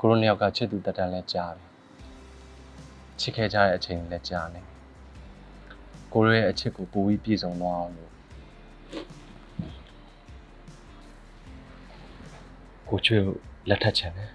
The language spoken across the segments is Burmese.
ကိုရိုနှစ်ယောက်ကချစ်သူတက်တန်းလဲကြားပြီချစ်ခဲ့ကြတဲ့အချိန်လည်းကြားနေကိုရိုရဲ့အချစ်ကိုပိုပြီးပြည့်စုံသွားအောင်လို့ကိုချွေကိုလက်ထပ်ချင်တယ်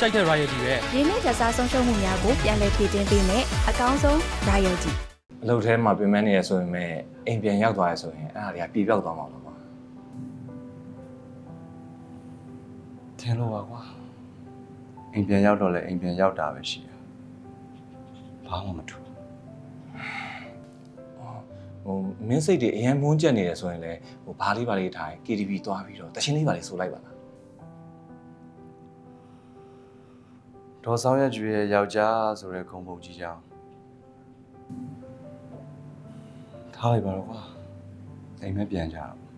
ကြိုက်တဲ့ royalty ပဲရင်းနှီးကြစားဆုံးရှုံးမှုများကိုပြန်လည်ဖြည့်တင်းပေးမယ်အကောင်းဆုံး royalty အလုပ်ထဲမှာပြင်ပန်းနေရဆိုရင်ပဲအိမ်ပြန်ရောက်သွားရဆိုရင်အဲ့ဒါတွေကပြေပြောက်သွားမှာလို့ပါထင်လို့ပါကွာအိမ်ပြန်ရောက်တော့လဲအိမ်ပြန်ရောက်တာပဲရှိတာဘာမှမထူးဟိုမင်းစိတ်တွေအရင်မွန်းကျက်နေရဆိုရင်လည်းဟိုဘားလေးဘားလေးထိုင် KTV သွားပြီးတော့တချင်းလေးပါလေးဆိုလိုက်ပါလား ဒေါ်ဆောင်ရကျွေရဲ့ယောက်ျားဆိုတဲ့ခုံပုံကြီးကြောင်ထားလိုက်ပါတော့ကွာအိမ်မပြန်ကြတော့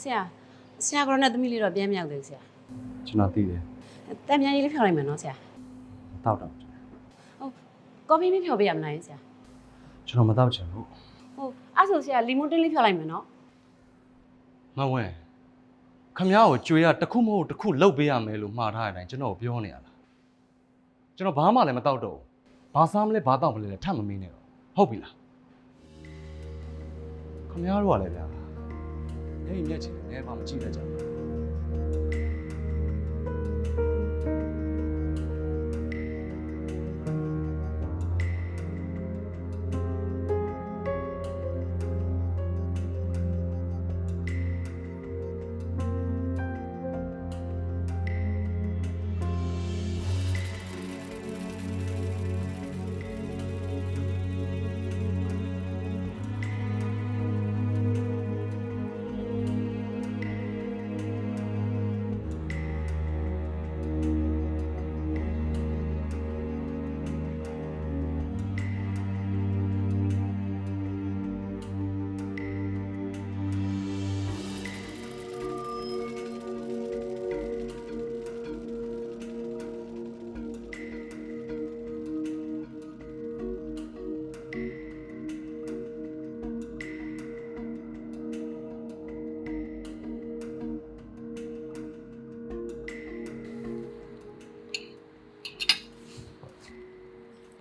ဆရာဆရာကရောနဲ့သမီးလေးတော့ပြန်မြောက်တယ်ဆရာကျွန်တော်သိတယ်တန်ပြန်ကြီးလေးဖြောက်လိုက်မယ်နော်ဆရာတောက်တော့ကော်ဖီမဖြောက်ပေးရမလားဆရာကျွန်တော်မတောက်ချင်ဘူးဟုတ်အဲ့ဆိုဆရာလီမွန်တင်းလေးဖြောက်လိုက်မယ်နော်မဝဲခမ ्या ကိုကြွေရတစ်ခုမဟုတ်တစ်ခုလှုပ်ပေးရမယ်လို့မှားထားတဲ့အတိုင်းကျွန်တော်ပြောနေရလားကျွန်တော်ဘာမှလည်းမတောက်တော့ဘူး ဘာစားမလဲဘာတောက်မလဲလည်းထပ်မမင်းနဲ့တော့ဟုတ်ပြီလားခမ ्या တို့ကလည်းဗျာအဲ့ဒီမျက်ချင်လည်းဘာမကြည့်တတ်ကြဘူး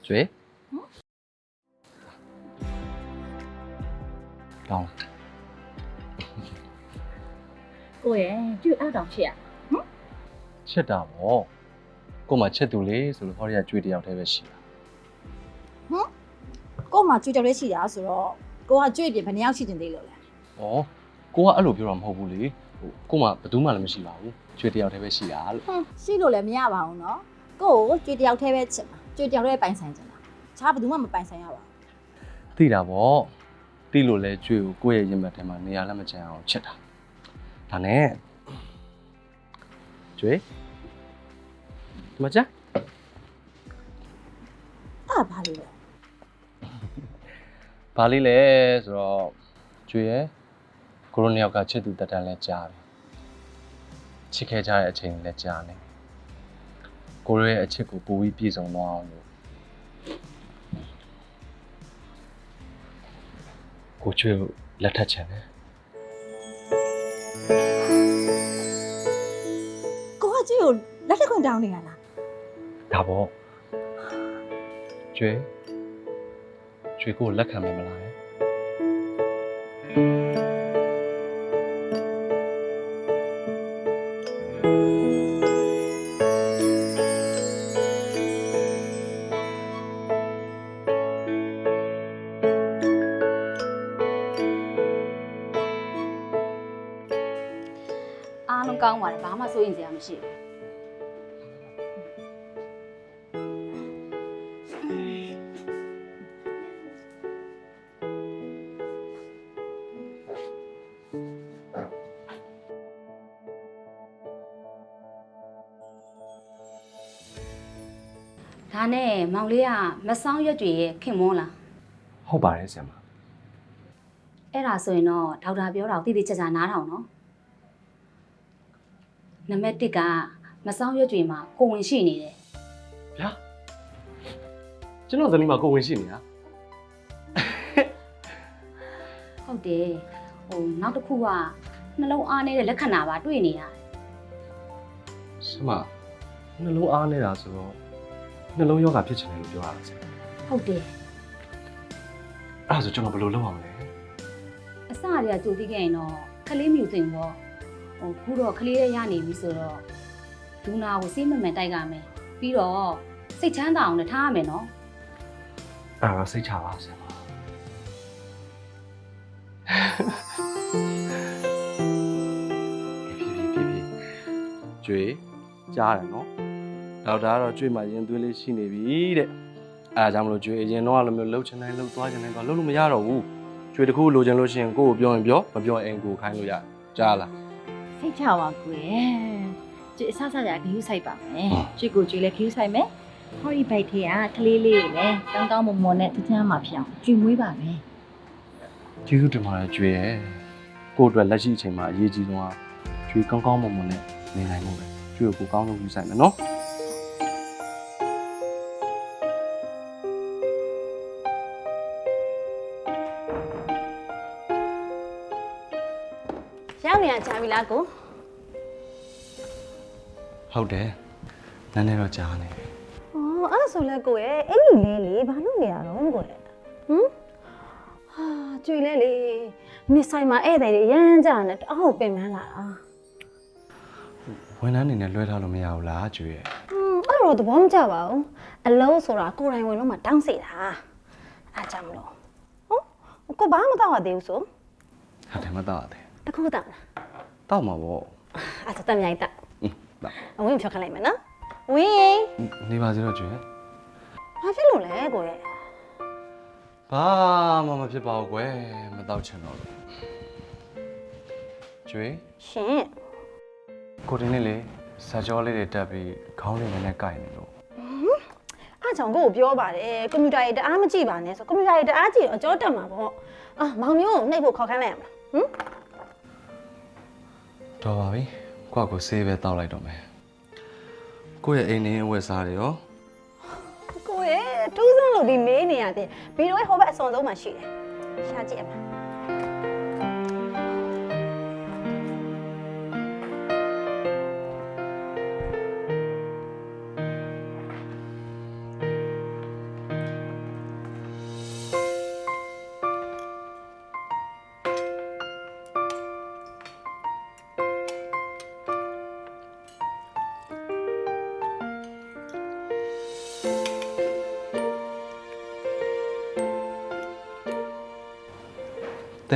ကျွေးကောင်းကိုရဲ့ကျွတ်အားတောင်ဖြစ်ရချစ်တာပေါ့ကို့မှာချစ်သူလေဆိုလို့ဟောရီကကျွေးတစ်ယောက်တည်းပဲရှိတာကို့မှာကျွတ်ကြော်လေးရှိတာဆိုတော့ကိုကကျွတ်ပြင်ဘယ်နှယောက်ရှိတင်သေးလို့လဲဩကိုကအဲ့လိုပြောတာမဟုတ်ဘူးလေဟိုကို့မှာဘယ်သူမှလည်းမရှိပါဘူးကျွေးတစ်ယောက်တည်းပဲရှိတာလို့ဟွန်းရှိလို့လည်းမရပါဘူးနော်ကိုကိုကျွတ်တယောက်တည်းပဲချစ်မှာ ကျွတ်တယောက်တည်းပဲပိုင်ဆိုင်ချင်တာခြားဘယ်သူမှမပိုင်ဆိုင်ရပါဘူးသိတာပေါ့သိလို့လဲကျွေးကိုကိုယ့်ရဲ့ရင်ဘတ်ထဲမှာနေရာလည်းမကျန်အောင်ချစ်တာဒါနဲ့ကျွေးဒီမှာကြာအဲ့ဒါဘာလို့လဲဘာလေးလဲဆိုတော့ကျွေးရဲ့ကိုရိုနှစ်ယောက်ကချစ်သူတက်တန်းလဲကြားပြီချစ်ခဲ့ကြတဲ့အချိန်လည်းကြားနေ ကိုရိုရဲ့အချစ်ကိုပိုပြီးပြည့်စုံသွားအောင်လို့ကိုကျွေးကိုလက်ထပ်ချင်တယ်ကိုကကျွတ်ကိုလက်လက်ခွင့်တောင်းနေရလားဒါပေါ့ကျွေးကျွေးကိုလက်ခံမယ်မလား စိုးရင်စရာမရှိဘူးဒါနဲ့မောင်လေးကမဆောင်ရွက်တွေရဲ့ခင်မွန်းလားဟုတ်ပါတယ်ဆရာမအဲ့ဒါဆိုရင်တော့ဒေါက်တာပြောတာကိုတိတိကျကျနားထောင်နော် နံပါတ်1ကမဆောင်ရွက်တွေမှာကိုဝင်ရှိနေတယ်ဗျာကျွန်တော်သမီးမှာကိုယ်ဝင်ရှိနေတာဟုတ်တယ်ဟိုနောက်တစ်ခုကနှလုံးအားနေတဲ့လက္ခဏာပါတွေ့နေရတယ်ဆမနှလုံးအားနေတာဆိုတော့နှလုံးယောဂဖြစ်ချင်တယ်လို့ပြောရတာဆရာဟုတ်တယ်အဲ့ဒါဆိုကျွန်တော်ဘယ်လိုလုပ်အောင်လဲအစတွေကကြိုပြီးခဲ့ရင်တော့ခလေးမြူတင်ပေါ့ ဟိုခုတော့ခလေးရရနေပြီဆိုတော့ဒူနာကိုစေးမမှန်တိုက်ကမယ်ပြီးတော့စိတ်ချမ်းသာအောင်လည်းထားရမယ်နော်အဲ့ဒါတော့စိတ်ချပါဆရာမဖြည်းဖြည်းဖြည်းဖြည်းကျွေကြားတယ်နော်ဒေါက်တာကတော့ကျွေမှာရင်သွေးလေးရှိနေပြီတဲ့အဲ့ဒါကြောင့်မလို့ကျွေအရင်တော့အဲ့လိုမျိုးလှုပ်ချင်တိုင်းလှုပ်သွားချင်တိုင်းသွားလှုပ်လို့မရတော့ဘူးကျွေတစ်ခုလိုချင်လို့ရှိရင်ကိုယ့်ကိုပြောရင်ပြောမပြောရင်ကိုယ်ခိုင်းလို့ရတယ်ကြားလား စိတ်ချပါကိုရဲ့ကျွေအဆဆရာဂယူးဆိုင်ပါမယ်ဟုတ်ကျွေကိုကျွေလည်းဂယူးဆိုင်မယ်ဟောဒီဘိုက်ထဲကကလေးလေးတွေလည်းကောင်းကောင်းမွန်မွန်နဲ့တချမ်းမှာဖြစ်အောင်ကျွေမွေးပါမယ်ကျေးဇူးတင်ပါတယ်ကျွေရဲ့ကိုယ့်အတွက်လက်ရှိအချိန်မှာအရေးကြီးဆုံးကကျွေကောင်းကောင်းမွန်မွန်နဲ့နေနိုင်မှုပဲကျွေကိုကိုယ်ကောင်းဆုံးယူဆိုင်မယ်နော် ရောက်နေရကြာပြီလားကိုဟုတ်တယ်နည်းနည်းတော့ကြားနေတယ်။အော်အဲ့ဒါဆိုလဲကိုရဲ့အဲ့ဒီလဲလေဘာလို့နေရတော့ကိုရဲ့။ဟမ်။ဟာကြွေလဲလေမစ်ဆိုင်မှာဧည့်သည်တွေရမ်းကြတယ်တအားကိုပင်ပန်းလာတာဝန်ထမ်းအနေနဲ့လွှဲထားလို့မရဘူးလားကျွေရဲ့။ဟွန်းအဲ့တော့သဘောမကျပါဘူး။အလုံးဆိုတာကိုယ်တိုင်ဝင်လို့မှတောင်းစီတာ။အားကြောင့်မလို့။ဟုတ်ကိုဘာမှမတော့ရသေးဘူးဆိုဟာတယ်မတော့တယ် တခုတောင်းလားတောက်မှာပေါ့။အဲ့ဒါတက်မြိုင်တက်อืมတောက်။အဝင်းဖြောက်ခလိုက်မယ်နော်။ဝင်းနေပါစေတော့ကျွေဘာဖြစ်လို့လဲကိုရဲ့ဘာမှမဖြစ်ပါဘူးကွယ်မတော့ချင်တော့လို့ကျွေ။ရှင်ကိုတင်လေးလေဇာကြောလေးတွေတက်ပြီးခေါင်းလေးနည်းနည်းကိုက်နေလို့အားကြောင့်ကိုကိုပြောပါတယ်ကွန်ပျူတာရေးတအားမကြည့်ပါနဲ့ဆိုကွန်ပျူတာရေးတအားကြည့်တော့အကြောတက်မှာပေါ့။အာမောင်မျိုးကိုနှိပ်ဖို့ခေါ်ခိုင်းလိုက်ရမလား။ဟမ် တော်ပါပြီကိုယ့်ကိုဆေးပဲတောက်လိုက်တော့မယ်ကိုယ့်ရဲ့အိမ်နေအဝတ်စားတွေရောကိုရဲ့ထူးဆန်းလို့ဒီမေးနေရတဲ့ဗီဒီယိုရဲ့ဟိုဘက်အစွန်ဆုံးမှာရှိတယ်ရှာကြည့်အမ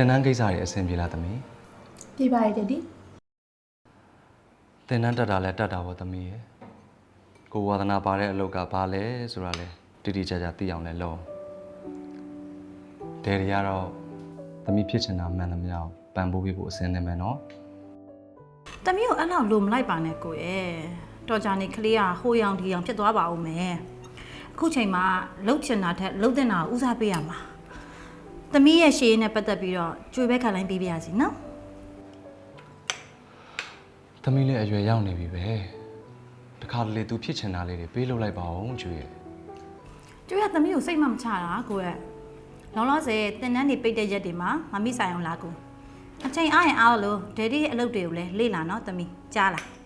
တင်တန်းကိစ္စတွေအဆင်ပြေလားသမီးပြပါရတဲ့ဒီတင်တန်းတက်တာလဲတက်တာပေါ့သမီးရဲ့ကိုဝါသနာပါတဲ့အလုပ်ကဘာလဲဆိုတာလဲတိတိကျကျသိအောင်လဲလုပ်ဒယ်ရီကတော့သမီးဖြစ်ချင်တာမှန်သမျှကိုပံပိုးပေးဖို့အစင်းနေမယ်နော်။တမီးကိုအဲ့လောက်လိုမလိုက်ပါနဲ့ကိုရဲ့။တော်ကြနေကလေးကဟိုရောင်ဒီရောင်ဖြစ်သွားပါဦးမယ်။အခုချိန်မှာလှုပ်ချင်တာထက်လှုပ်တဲ့နာကိုဦးစားပေးရမှာ။ တမီးရဲ့ရှေ့ရင်းနဲ့ပတ်သက်ပြီးတော့ကြွေဘက်ခလိုင်းပေးပြရစီနော်သမီးလည်းအရွယ်ရောက်နေပြီပဲတခါတလေသူဖြစ်ချင်တာလေးတွေပေးလုပ်လိုက်ပါအောင်ကျွေရဲ့။ကြွေကတမီးကိုစိတ်မမချတာကိုရဲ့။လောလောဆယ်တင်တန်းနေပိတ်တဲ့ရက်တွေမှာမမိဆိုင်အောင်လာကို။အချိန်အားရင်အားလို့ဒယ်ဒီရဲ့အလုပ်တွေကိုလည်းလေ့လာနော်တမီးကြားလား